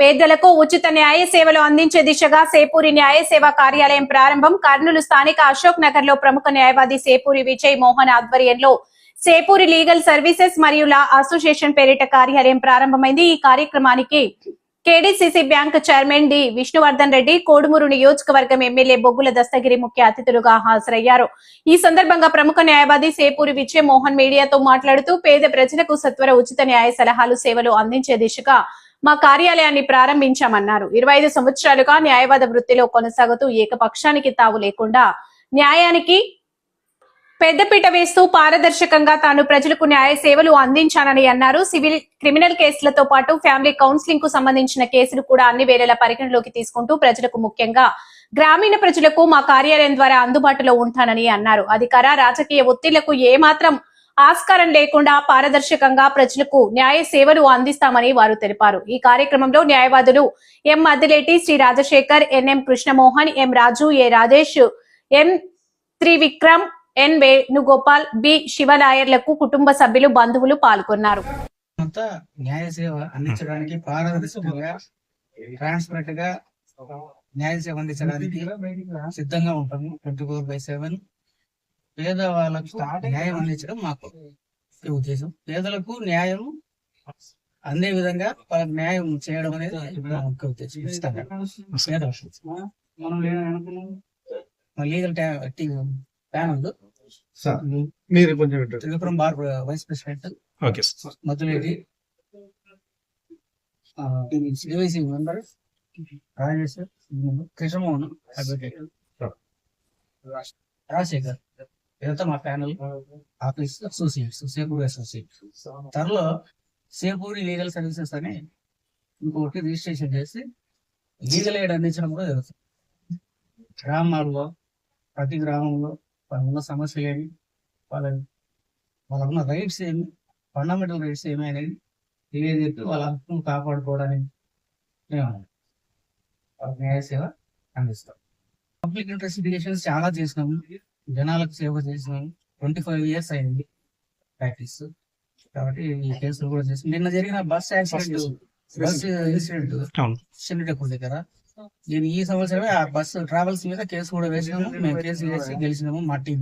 పేదలకు ఉచిత న్యాయ సేవలు అందించే దిశగా సేపూరి న్యాయ సేవా కార్యాలయం ప్రారంభం. కర్నూలు స్థానిక అశోక్ నగర్లో ప్రముఖ న్యాయవాది సేపూరి విజయ్ మోహన్ ఆధ్వర్యంలో సేపూరి లీగల్ సర్వీసెస్ మరియు లా అసోసియేషన్ పేరిట కార్యాలయం ప్రారంభమైంది. ఈ కార్యక్రమానికి KDCC bank chairman D Vishnuvardhan Reddy Kodumuru నియోజకవర్గం ఎమ్మెల్యే బొగ్గుల దస్తగిరి ముఖ్య అతిథులుగా హాజరయ్యారు. ఈ సందర్భంగా ప్రముఖ న్యాయవాది సేపూరి విజయ్ మోహన్ మీడియాతో మాట్లాడుతూ పేద ప్రజలకు సత్వర ఉచిత న్యాయ సలహాలు సేవలు అందించే దిశగా మా కార్యాలయాన్ని ప్రారంభించామన్నారు. ఇరవై ఐదు సంవత్సరాలుగా న్యాయవాద వృత్తిలో కొనసాగుతూ ఏకపక్షానికి తావు లేకుండా న్యాయానికి పెద్దపీట వేస్తూ పారదర్శకంగా తాను ప్రజలకు న్యాయ సేవలు అందించానని అన్నారు. సివిల్ క్రిమినల్ కేసులతో పాటు ఫ్యామిలీ కౌన్సిలింగ్కు సంబంధించిన కేసులు కూడా అన్ని వేళల పరిగణలోకి తీసుకుంటూ ప్రజలకు ముఖ్యంగా గ్రామీణ ప్రజలకు మా కార్యాలయం ద్వారా అందుబాటులో ఉంటానని అన్నారు. అధికార రాజకీయ ఒత్తిళ్ళకు ఏమాత్రం ఆస్కారం లేకుండా పారదర్శకంగా ప్రజలకు న్యాయ సేవలు అందిస్తామని వారు తెలిపారు. ఈ కార్యక్రమంలో న్యాయవాదులు M Maddileti Shri Rajasekhar NM Krishnamohan M Raju A Rajesh M Trivikram N Venugopal B శివలాయర్లకు కుటుంబ సభ్యులు బంధువులు పాల్గొన్నారు. న్యాయ సేవ అందించడానికి పారదర్శకంగా ట్రాన్స్పరెంట్గా న్యాయ సేవ అందించడానికి సిద్ధంగా ఉంటాము. Twenty four by seven. పేద వాళ్ళకు న్యాయం అందించడం మాకు ఉద్దేశం. పేదలకు న్యాయం అందే విధంగా వాళ్ళకి న్యాయం చేయడం అనేది ముఖ్య ఉద్దేశం. లీగల్ మీరు కొంచెం వింటారు. Tripuram bar vice president okay sir. Madhuleti డివైసి member Rajesh Krishnamohan advocate. Rajasekhar. ఇదంతా మా panel. Office associates Sepuri associates త్వరలో సేపూరి లీగల్ సర్వీసెస్ అని ఇంకొకటి రిజిస్ట్రేషన్ చేసి లీగల్ ఎయిడ్ అందించడం కూడా జరుగుతుంది. గ్రామాల్లో ప్రతి గ్రామంలో వాళ్ళ ఉన్న సమస్యలు ఏమి వాళ్ళ వాళ్ళకున్న రైట్స్ ఏమి ఫండమెంటల్ రైట్స్ ఏమి అనేది తెలియజెప్పి వాళ్ళ హక్కును కాపాడుకోవడానికి మేము వాళ్ళకి న్యాయ సేవ అందిస్తాం. పబ్లిక్ ఇంట్రెస్ట్ లిటిగేషన్స్ చాలా చేసినాము. జనాలకు సేవ చేసినాము ట్వంటీ ఫైవ్ ఇయర్స్ అయింది ప్రాక్టీస్ కాబట్టి ఈ కేసులు కూడా చేసి నిన్న జరిగిన బస్ యాక్సిడెంట్ బస్ ఇన్సిడెంట్. చిన్నటెక్కువ దగ్గర. నేను ఈ సంవత్సరమే ఆ బస్సు ట్రావెల్స్ మీద కేసు కూడా వేసినాము. మేము కేసు వేసి గెలిచినాము మా టీం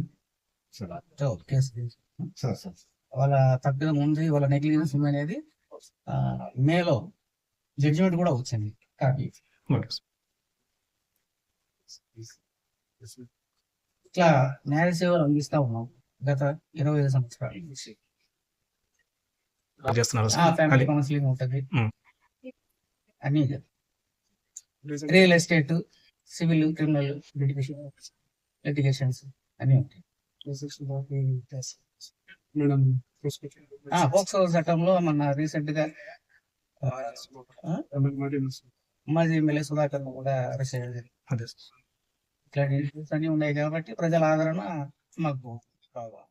కేసు వాళ్ళ తప్పిదం ఉంది వాళ్ళ నెగ్లిజెన్స్ ఉంది అనేది ఆ, మేలో జడ్జిమెంట్ కూడా వచ్చింది. కాపీ ఇట్లా న్యాయ సేవలు అందిస్తా ఉన్నాం గత ఇరవై ఐదు సంవత్సరాలు. సార్ ఫ్యామిలీ కౌన్సిలింగ్ ఉంటది. అన్ని real estate civil criminal litigation litigations అన్ని ఉంటాయి. ఆ, పోక్సో చట్టంలో మన రీసెంట్గా మాజీ ఎమ్మెల్యే సుధాకర్ కూడా అరెస్ట్ అదే. సార్. ఇట్లాంటి issues అన్ని ఉన్నాయి కాబట్టి ప్రజల ఆదరణ మాకు కావాలి.